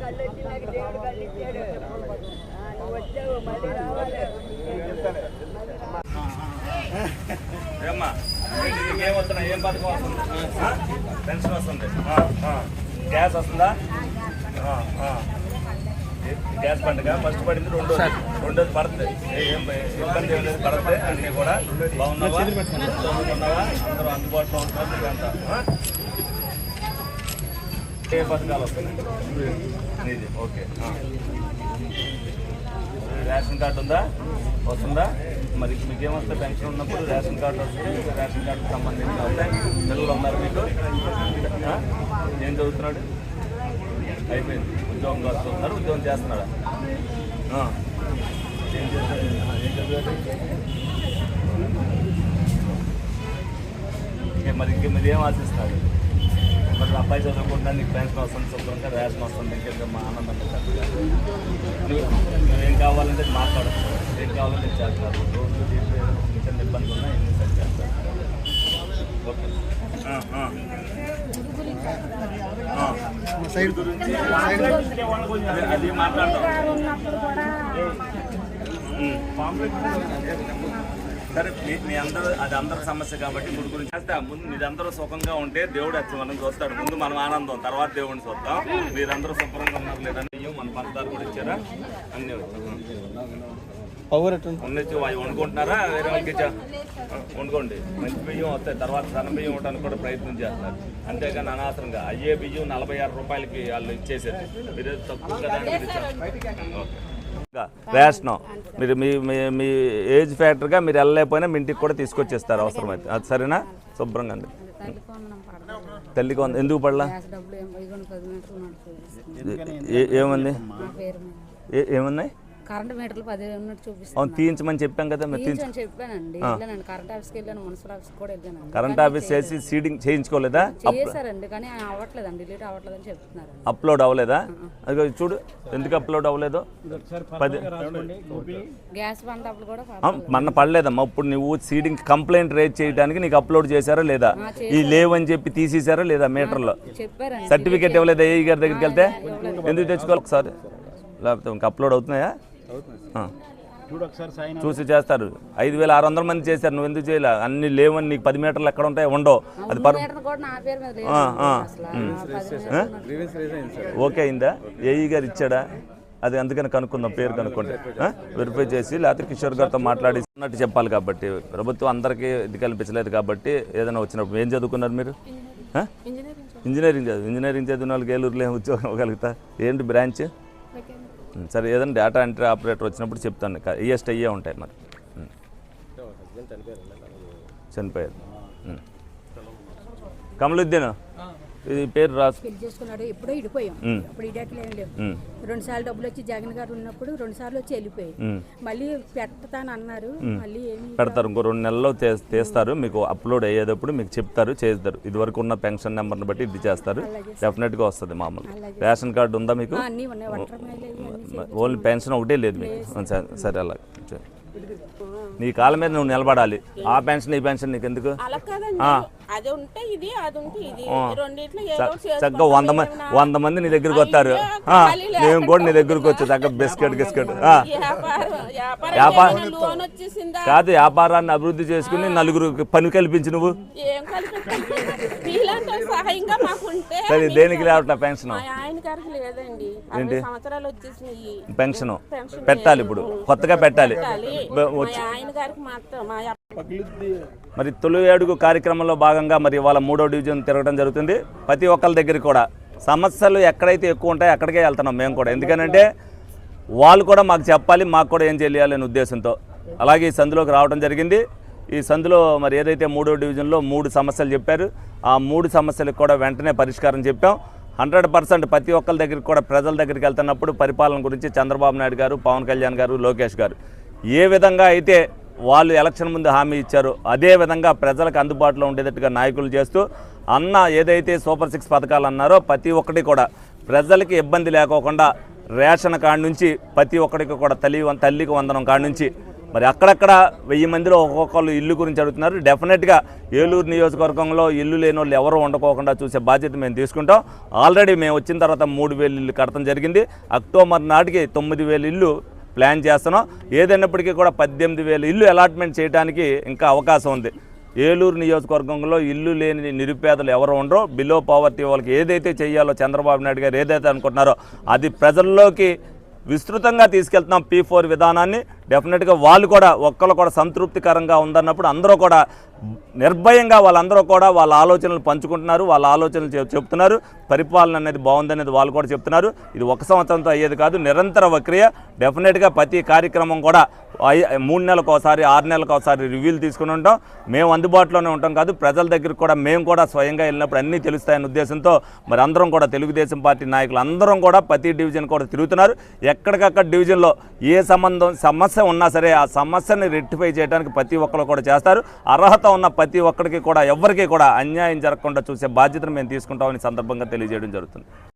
కళ్ళొచ్చినాక దేవుడు కళ్ళు ఇచ్చాడు ఆ, నువ్వు వచ్చావు మళ్ళీ రావాలి ఏమ్మా నీకు ఏం వస్తున్నా ఏం పథకం వస్తుంది ఆ? పెన్షన్ వస్తుంది ఆ, ఆ. గ్యాస్ వస్తుందా? గ్యాస్ పండుగ? ఫస్ట్ పడింది రెండోది. రెండోది పడుతుంది ఏ- ఇబ్బంది ఏం లేదు పడుతుంది అన్నీ కూడా బాగున్నావా? బాగున్నావా? అందరూ అందుబాటులో ఆ? ఏ పథకాలు వస్తున్నాయి? ఓకే. రేషన్ కార్డు ఉందా? వస్తుందా? మరి మీకు ఏమొస్తే పెన్షన్ ఉన్నప్పుడు రేషన్ కార్డు వస్తుంది. రేషన్ కార్డుకి సంబంధించిన పిల్లలు ఉన్నారు మీకు. ఏం చదువుతున్నాడు? అయిపోయింది. ఉద్యోగం చదువుతున్నారు ఉద్యోగం చేస్తున్నాడా? ఏం చేస్తాడు ఏం చదివాడు? మరి ఇంకే మీరు ఏం ఆశిస్తున్నారు మరి అబ్బాయి చదువుకుంటా నీకు పెన్షన్ వస్తుంది చదువుకుంటే రేషన్ వస్తుంది ఇంకేదో మా ఆనందంగా నువ్వు నువ్వేం కావాలంటే మాట్లాడచ్చు. ఏం దీంట్లో చిన్న ఎన్ని సరి ఓకే సైడ్ గురించి అది- మాట్లాడదాం సరే మీ మీ అందరూ అది అందరి సమస్య కాబట్టి గుడి గురించి చేస్తా ముందు మీరందరూ సుఖంగా ఉంటే దేవుడు వచ్చి మనం చూస్తాడు ముందు మనం ఆనందం తర్వాత దేవుడిని చూస్తాం మీరందరూ శుభ్రంగా ఉన్నారు లేదని మన పంచదారు కూడా ఇచ్చారా అన్నీ పవర్ ఎట్లా ఉండొచ్చు వండుకుంటున్నారా? వేరే వాళ్ళకి వండుకోండి. మంచి బియ్యం వస్తాయి. తర్వాత సన్న బియ్యం ఇవ్వడానికి కూడా ప్రయత్నం చేస్తారు అంతేగాని అనవసరంగా. అయ్యే బియ్యం నలభై ఆరు రూపాయలకి వాళ్ళు ఇచ్చేసారు మీరు తక్కువ కదా అని మీరు మీరు మీ మీ ఏజ్ ఫ్యాక్టర్గా మీరు వెళ్ళలేకపోయినా మీ ఇంటికి కూడా తీసుకొచ్చేస్తారు అవసరమైతే. అది సరేనా? శుభ్రంగా అండి తల్లికి వంద ఎందుకు పడలా? ఏ- ఏముంది? ఏ- ఏమున్నాయి? కరెంట్ మీటర్లు పది ఉన్నట్టు చూపిస్తాను అవును తీయించమని చెప్పాం కదా మీరు తీయించు అని చెప్పానండి. వెళ్ళానండి. కరెంట్ ఆఫీస్కి వెళ్ళాను మున్సిపల్ ఆఫీస్కి కూడా వెళ్ళానండి. కరెంట్ ఆఫీస్ చేసి సీడింగ్ చేయించుకోలేదా? చేశారండి కానీ అవ్వట్లేదండి డిలీట్ అవ్వట్లేదని చెప్తున్నారు అప్లోడ్ అవ్వలేదా? అదిగో చూడు ఎందుకు అప్లోడ్ అవ్వలేదో? పది గ్యాస్ బండ్ అప్పుడు కూడా ఆ, మొన్న పడలేదమ్మా ఇప్పుడు నువ్వు సీడింగ్ కంప్లైంట్ రేజ్ చేయడానికి నీకు అప్లోడ్ చేశారా లేదా? ఈ లేవని చెప్పి తీసేశారా లేదా మీటర్లో? చెప్పారండి సర్టిఫికేట్ ఇవ్వలేదా ఏఈ గారి దగ్గరికి వెళ్తే? ఎందుకు తెచ్చుకోవాలి? ఒకసారి. లేకపోతే ఇంకా అప్లోడ్ అవుతున్నాయా? చూసి చేస్తారు. ఐదు వేల ఆరు వందల మంది చేశారు. నువ్వు ఎందుకు చేయలే? అన్ని లేవని నీకు పది మీటర్లు ఎక్కడ ఉంటాయి ఉండవు. అది పర్ మీటర్ కూడా నా పేరు మీద లేదు. ఆ, ఆ. అసలు ఆ పది మీటర్లు గ్రీవెన్స్ రైజ్ అయింది సార్. ఓకే అయిందా? ఏఈ గారు ఇచ్చాడా? అది అందుకని కనుక్కుందాం పేరు కనుక్కోండి. వెరిఫై చేసి లేకపోతే కిషోర్ గారితో మాట్లాడి అన్నట్టు చెప్పాలి కాబట్టి. ప్రభుత్వం అందరికీ ఇది కల్పించలేదు కాబట్టి ఏదైనా వచ్చినప్పుడు ఏం చదువుకున్నారు మీరు? ఇంజనీరింగ్ చదువు. ఇంజనీరింగ్ చదివిన వాళ్ళకి ఏలూరులో ఏం ఉద్యోగం ఇవ్వగలుగుతా? ఏంటి బ్రాంచ్? సరే ఏదైనా డేటా ఎంట్రీ ఆపరేటర్ వచ్చినప్పుడు చెప్తాను. ఈఎస్ట్ అయ్యే ఉంటాయి మరి. చనిపోయారు. కమలుద్దీన్? ఇది పేరు రాసు. పెళ్ళి చేసుకున్నాడు ఎప్పుడో ఇడిపోయాం. అప్పుడు ఇడాకులు ఏం లేవు. రెండు సార్లు డబ్బులు వచ్చి జగన్ గారు ఉన్నప్పుడు రెండు సార్లు వచ్చి వెళ్ళిపోయాయి. మళ్ళీ పెడతాను అన్నారు. మళ్ళీ ఏమి పెడతారు ఇంకో రెండు నెలల్లో తీస్తారు. మీకు అప్లోడ్ అయ్యేటప్పుడు మీకు చెప్తారు చేస్తారు ఇదివరకు ఉన్న పెన్షన్ నెంబర్ని బట్టి ఇది చేస్తారు. డెఫినెట్గా వస్తుంది మామూలు. రేషన్ కార్డు ఉందా మీకు? అన్నీ ఉన్నాయి. వాటర్ మేలు అన్నీ ఓన్లీ పెన్షన్ ఒకటే లేదు మీకు. సరే, సరే. అలా సరే. నీ కాళ్ళ మీద నువ్వు నిలబడాలి. ఆ పెన్షన్ ఈ పెన్షన్ నీకు ఎందుకు. అది ఉంటే ఇది అది ఉంటే ఇది. ఆ. రెండిట్లో చ- ఏదో ఒకటి చక్కగా వంద మంది. వంద మంది నీ దగ్గరికి వస్తారు. మేము కూడా నీ దగ్గరికి వచ్చి చక్కగా బిస్కెట్ గిస్కెట్. వ్యాపారం కాదు వ్యాపారాన్ని అభివృద్ధి చేసుకుని నలుగురు పని కల్పించి నువ్వు. సరే దేనికి లేవట్లా పెన్షన్? పెన్షన్. పెన్షన్ పెట్టాలి ఇప్పుడు. కొత్తగా పెట్టాలి. మరి తొలి అడుగు కార్యక్రమంలో భాగంగా మరి ఇవాళ మూడో డివిజన్ తిరగడం జరుగుతుంది. ప్రతి ఒక్కరి దగ్గరికి కూడా సమస్యలు ఎక్కడైతే ఎక్కువ ఉంటాయో అక్కడికే వెళ్తున్నాం మేము కూడా. ఎందుకనంటే వాళ్ళు కూడా మాకు చెప్పాలి మాకు కూడా ఏం చేయాలనే ఉద్దేశంతో. అలాగే ఈ సందులోకి రావడం జరిగింది. ఈ సందులో మరి ఏదైతే మూడో డివిజన్లో మూడు సమస్యలు చెప్పారు ఆ మూడు సమస్యలకు కూడా వెంటనే పరిష్కారం చెప్పాం. హండ్రెడ్ పర్సెంట్ ప్రతి ఒక్కరి దగ్గరికి కూడా ప్రజల దగ్గరికి వెళ్తున్నప్పుడు పరిపాలన గురించి చంద్రబాబు నాయుడు గారు పవన్ కళ్యాణ్ గారు లోకేష్ గారు ఏ విధంగా అయితే వాళ్ళు ఎలక్షన్ ముందు హామీ ఇచ్చారు. అదే విధంగా ప్రజలకు అందుబాటులో ఉండేటట్టుగా నాయకులు చేస్తూ అన్న ఏదైతే సూపర్ సిక్స్ పథకాలు అన్నారో ప్రతి ఒక్కటి కూడా ప్రజలకి ఇబ్బంది లేకోకుండా రేషన్ కాడ నుంచి ప్రతి ఒక్కరికి కూడా తల్లి తల్లికి వందనం కాడి నుంచి మరి అక్కడక్కడ వెయ్యి మందిలో ఒక్కొక్కళ్ళు ఇల్లు గురించి అడుగుతున్నారు. డెఫినెట్గా ఏలూరు నియోజకవర్గంలో ఇల్లు లేని వాళ్ళు ఎవరు ఉండకోకుండా చూసే బాధ్యత మేము తీసుకుంటాం. ఆల్రెడీ మేము వచ్చిన తర్వాత మూడు వేలు ఇల్లు కడతం జరిగింది. అక్టోబర్ నాటికి తొమ్మిది వేలు ఇల్లు ప్లాన్ చేస్తున్నాం. ఏదైనప్పటికీ కూడా పద్దెనిమిది వేలు ఇల్లు అలాట్మెంట్ చేయడానికి ఇంకా అవకాశం ఉంది. ఏలూరు నియోజకవర్గంలో ఇల్లు లేని నిరుపేదలు ఎవరు ఉండరో. బిలో పావర్టీ వాళ్ళకి ఏదైతే చేయాలో చంద్రబాబు నాయుడు గారు ఏదైతే అనుకుంటున్నారో అది ప్రజల్లోకి విస్తృతంగా తీసుకెళ్తున్నాం పీ ఫోర్ విధానాన్ని. డెఫినెట్గా వాళ్ళు కూడా ఒక్కళ్ళు కూడా సంతృప్తికరంగా ఉందన్నప్పుడు అందరూ కూడా నిర్భయంగా వాళ్ళందరూ కూడా వాళ్ళ ఆలోచనలు పంచుకుంటున్నారు వాళ్ళ ఆలోచనలు చెప్తున్నారు. పరిపాలన అనేది బాగుందనేది వాళ్ళు కూడా చెప్తున్నారు. ఇది ఒక సంవత్సరంతో అయ్యేది కాదు నిరంతర ప్రక్రియ డెఫినెట్గా ప్రతి కార్యక్రమం కూడా మూడు నెలలకు ఒకసారి ఆరు నెలలకు ఒకసారి రివ్యూలు తీసుకుని ఉంటాం. మేము అందుబాటులోనే ఉంటాం కాదు ప్రజల దగ్గరికి కూడా మేము కూడా స్వయంగా వెళ్ళినప్పుడు అన్నీ తెలుస్తాయనే ఉద్దేశంతో మరి అందరం కూడా తెలుగుదేశం పార్టీ నాయకులు అందరం కూడా ప్రతి డివిజన్ కూడా తిరుగుతున్నారు. ఎక్కడికక్కడ డివిజన్లో ఏ సంబంధం సమస్య సమస్య ఉన్నా సరే ఆ సమస్యని రెక్టిఫై చేయడానికి ప్రతి ఒక్కరు కూడా చేస్తారు. అర్హత ఉన్న ప్రతి ఒక్కరికి కూడా ఎవరికి కూడా అన్యాయం జరగకుండా చూసే బాధ్యతను మేము తీసుకుంటామని సందర్భంగా తెలియజేయడం జరుగుతుంది.